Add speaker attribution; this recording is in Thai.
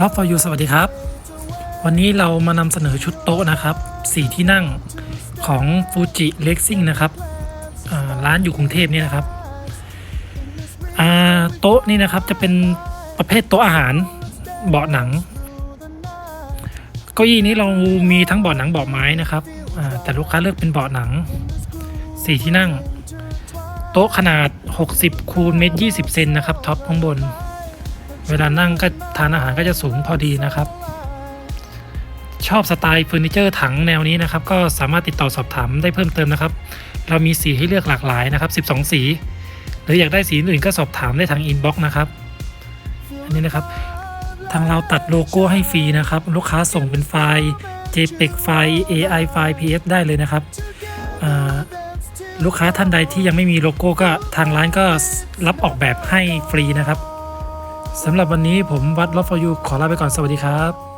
Speaker 1: รอบฟอร์ยูสวัสดีครับ วันนี้เรามานำเสนอชุดโต๊ะนะครับสี่ที่นั่งของฟูจิเล็กซิ่งนะครับร้านอยู่กรุงเทพนี่นะครับโต๊ะนี่นะครับจะเป็นประเภทโต๊ะอาหารเบาะหนังเก้าอี้นี้เรามีทั้งเบาะหนังเบาะไม้นะครับแต่ลูกค้าเลือกเป็นเบาะหนังสี่ที่นั่ง โต๊ะขนาด 60คูณเมตร20เซนนะครับท็อปข้างบน เวลานั่งก็ทานอาหารก็จะสูงพอดีนะครับ ชอบสไตล์เฟอร์นิเจอร์ถังแนวนี้นะครับ ก็สามารถติดต่อสอบถามได้เพิ่มเติมนะครับ เรามีสีให้เลือกหลากหลายนะครับ 12 สี หรืออยากได้สีอื่นก็สอบถามได้ทางอินบ็อกซ์นะครับอันนี้นะครับ ทางเราตัดโลโก้ให้ฟรีนะครับ ลูกค้าส่งเป็นไฟล์ JPEG ไฟล์ AI ไฟล์ PDF ได้เลยนะครับลูกค้าท่านใดที่ยังไม่มีโลโก้ก็ทางร้านก็รับออกแบบให้ฟรีนะครับ สำหรับวันนี้ผมวัดลอฟฟอร์ยูขอลาไปก่อนสวัสดีครับ